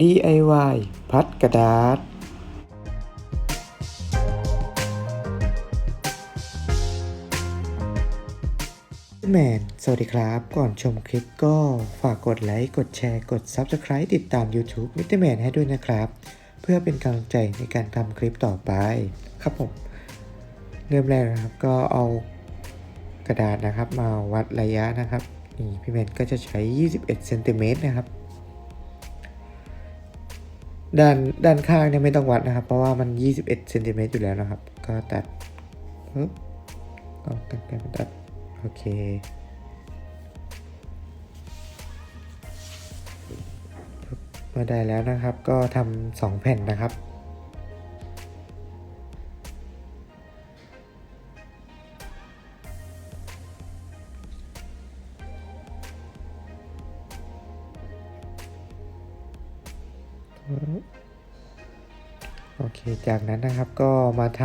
DIY พัดกระดาษ แมนสวัสดีครับ ก่อนชมคลิปก็ฝากกดไลค์ กดแชร์ กด Subscribe ติดตาม YouTube มิ t แมนให้ด้วยนะครับ เพื่อเป็นกำลังใจในการทำคลิปต่อไป ครับผม เริ่มแรกนะครับก็เอากระดาษนะครับมาวัดระยะนะครับ นี่พี่แมนก็จะใช้ 21เซนติเมตรนะครับ ด้านด้านข้างเนี่ยไม่ต้องวัดนะครับ เพราะว่ามัน 21เซนติเมตรอยู่แล้วนะครับ ก็ตัดปึ๊บก็ตัดกันตัด โอเค มาได้แล้วนะครับ ก็ทำสองแผ่นนะครับ โอเค จากนั้นนะครับก็มาท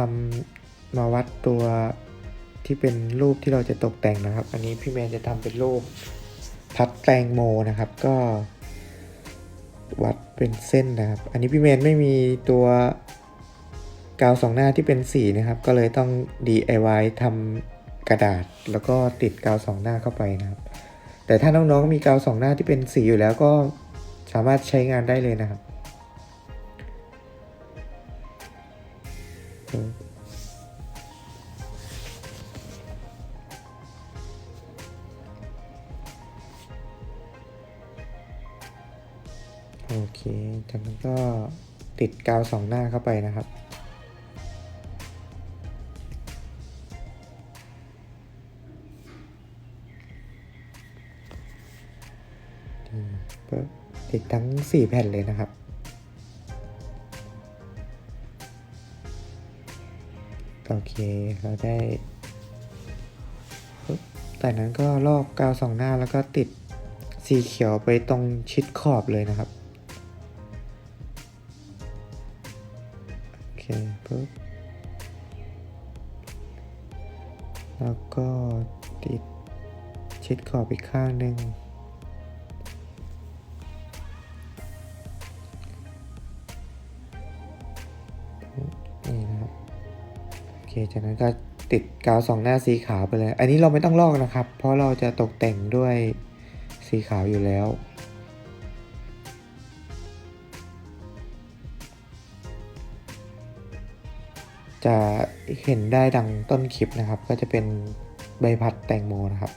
ำมาวัดตัวที่เป็นรูปที่เราจะตกแต่งนะครับ อันนี้พี่แมนจะทำเป็นรูปพัดแตงโมนะครับ ก็ วัดเป็นเส้นนะครับ อันนี้พี่แมนไม่มีตัวกาวสองหน้าที่เป็นสีนะครับ ก็เลยต้อง DIY ทำกระดาษ แล้วก็ติดกาวสองหน้าเข้าไปนะครับ แต่ถ้าน้องๆมีกาวสองหน้าที่เป็นสีอยู่แล้วก็สามารถใช้งานได้เลยนะครับ โอเค จากนั้นก็ติดกาวสองหน้าเข้าไปนะครับติดทั้ง 4 แผ่นเลยนะครับ โอเคเราได้ปึ๊บจากนั้นก็ลอกกาวสองหน้าแล้วก็ติดสีเขียวไปตรงชิดขอบเลยนะครับ โอเคปึ๊บแล้วก็ติดชิดขอบอีกข้างหนึ่ง จากนั้นก็ติดกาวสองหน้าสีขาวไปเลย อันนี้เราไม่ต้องลอกนะครับ เพราะเราจะตกแต่งด้วยสีขาวอยู่แล้ว จะเห็นได้ดังต้นคลิปนะครับ ก็จะเป็นใบพัดแตงโมนะครับ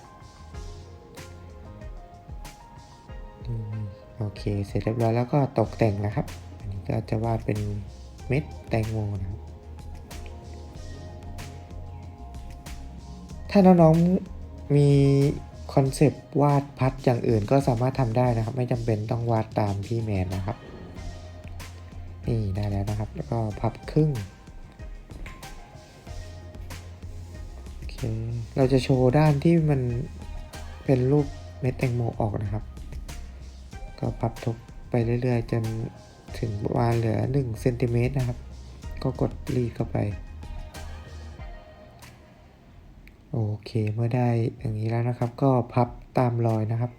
โอเค เสร็จเรียบร้อยแล้วก็ตกแต่งนะครับ อันนี้ก็จะวาดเป็นเม็ดแตงโมนะครับ ถ้าน้องๆมีคอนเซปต์วาดพัดอย่างอื่นก็สามารถทำได้นะครับ ไม่จำเป็นต้องวาดตามพี่แมนนะครับ นี่ได้แล้วนะครับ แล้วก็พับครึ่งโอเคเราจะโชว์ด้านที่มันเป็นรูปเม็ดแตงโมออกนะครับ ก็พับทุบไปเรื่อยๆ จนถึงประมาณเหลือ1เซนติเมตรนะครับ ก็กดรีดเข้าไป เคเมื่อได้อย่างนี้แล้วนะครับ ก็พับตามรอยนะครับ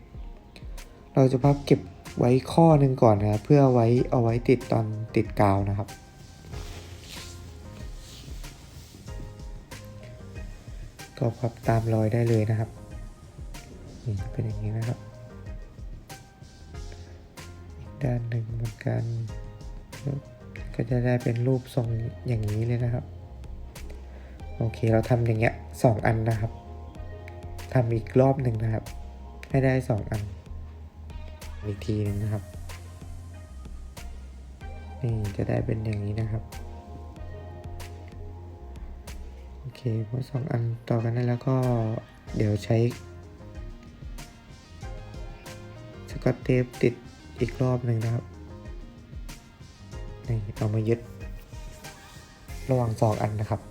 เราจะพับเก็บไว้ข้อหนึ่งก่อนนะเพื่อไว้เอาไว้ติดตอนติดกาวนะครับ ก็พับตามรอยได้เลยนะครับนี่เป็นอย่างนี้นะครับอีกด้านหนึ่งเหมือนกันก็จะได้เป็นรูปทรงอย่างนี้เลยนะครับ โอเคเราทำอย่างเงี้ย สองอันนะครับทำอีกรอบหนึ่งนะครับ ให้ได้สองอัน อีกทีหนึงนะครับ นี่จะได้เป็นอย่างนี้นะครับ โอเคพอสองอันต่อกันได้แล้วก็เดี๋ยวใช้สกอตเทปติดอีกรอบหนึ่งนะครับ นี่เอามายึดระหว่างสองอันนะครับ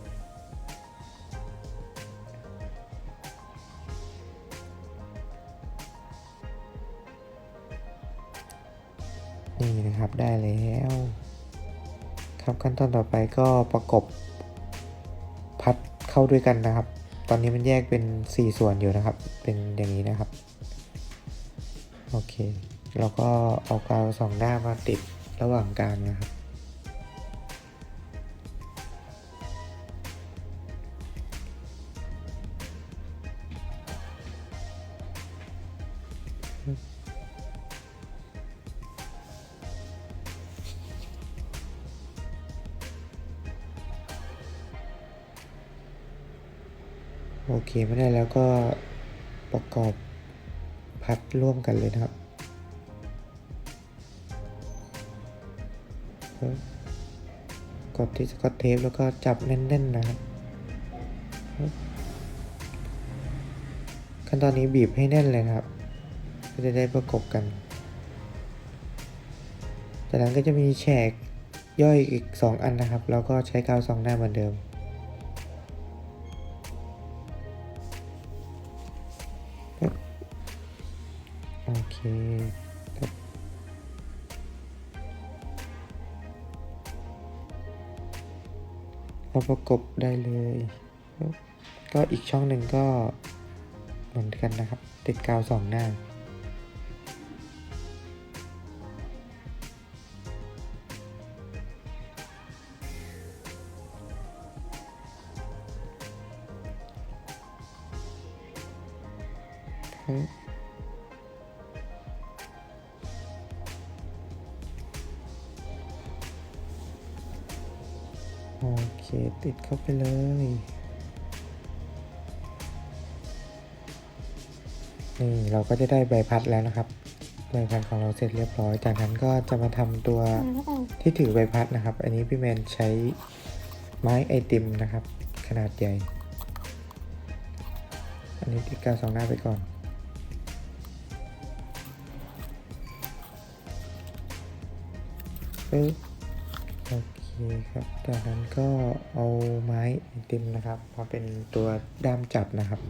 นี่นะครับได้แล้ว ครับขั้นตอนต่อไปก็ประกบพัดเข้าด้วยกันนะครับ ตอนนี้มันแยกเป็น 4 ส่วนอยู่นะครับ เป็นอย่างนี้นะครับ โอเค เราก็เอากาวสองหน้ามาติดระหว่างกลางนะครับ โอเคไม่ได้แล้วก็ประกอบพัดร่วมกันเลยนะครับกดที่สกอตเทปแล้วก็จับแน่นๆนะครับขั้นตอนนี้บีบให้แน่นเลยครับ ก็จะได้ประกบกัน จากนั้นก็จะมีแฉกย่อยอีก 2 อันนะครับ แล้วก็ใช้กาวสองหน้าเหมือนเดิม ครับเอาประกบได้เลย ก็อีกช่องหนึ่งก็เหมือนกันนะครับ ติดกาวสองหน้าครั ติดเข้าไปเลย นี่เราก็จะได้ใบพัดแล้วนะครับ ใบพัดของเราเสร็จเรียบร้อย จากนั้นก็จะมาทำตัวที่ถือใบพัดนะครับ อันนี้พี่แมนใช้ไม้ไอติมนะครับ ขนาดใหญ่ อันนี้ติดกาวสองหน้าไปก่อนปึ๊บ คครับจากนั้นก็เอาไม้ติมนะครับมาเป็นตัวด้ามจับนะครับ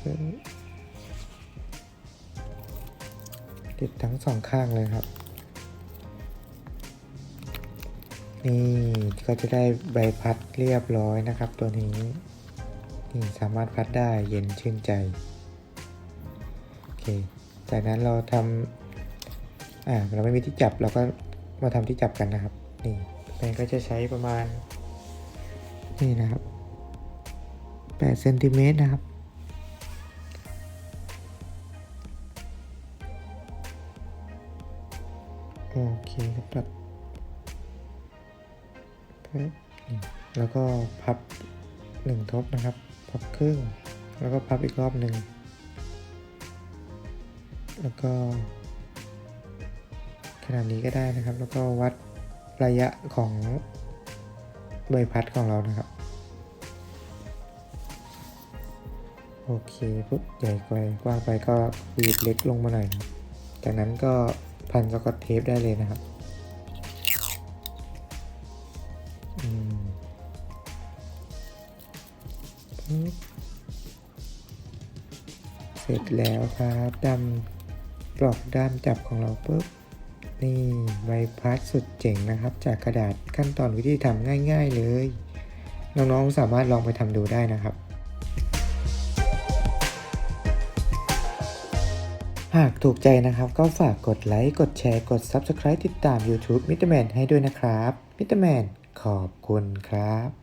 ปึ๊บติดทั้งสองข้างเลยครับ นี่ก็จะได้ใบพัดเรียบร้อยนะครับ ตัวนี้นี่สามารถพัดได้เย็นชื่นใจโอเคจากนั้นเราทำอ่าเราไม่มีที่จับเราก็ มาทำที่จับกันนะครับนี่แมนก็จะใช้ประมาณ นี่นะครับ8เซนติเมตรนะครับ โอเคครับปรับบแล้วก็พับหนึ่งทบนะครับ พับครึ่ง แล้วก็พับอีกรอบหนึ่ง แล้วก็ นาดนี้ก็ได้นะครับ แล้วก็วัดระยะของใบพัดของเรานะครับ โอเคปุ๊บใหญ่ไปกว้างไปก็บีบเล็กลงมาหน่อยนะจากนั้นก็พันสกอตเทปได้เลยนะครับเสร็จแล้วครับด้ามปลอกด้ามจับของเราปุ๊บ นี่ใบพัดสุดเจ๋งนะครับ จากกระดาษขั้นตอนวิธีทำง่าย ๆเลย น้องๆสามารถลองไปทำดูได้นะครับ หากถูกใจนะครับ ก็ฝากกดไลค์กดแชร์กด Subscribe ติดตาม YouTube มิ r m แมนให้ด้วยนะครับมิ r m แมนขอบคุณครับ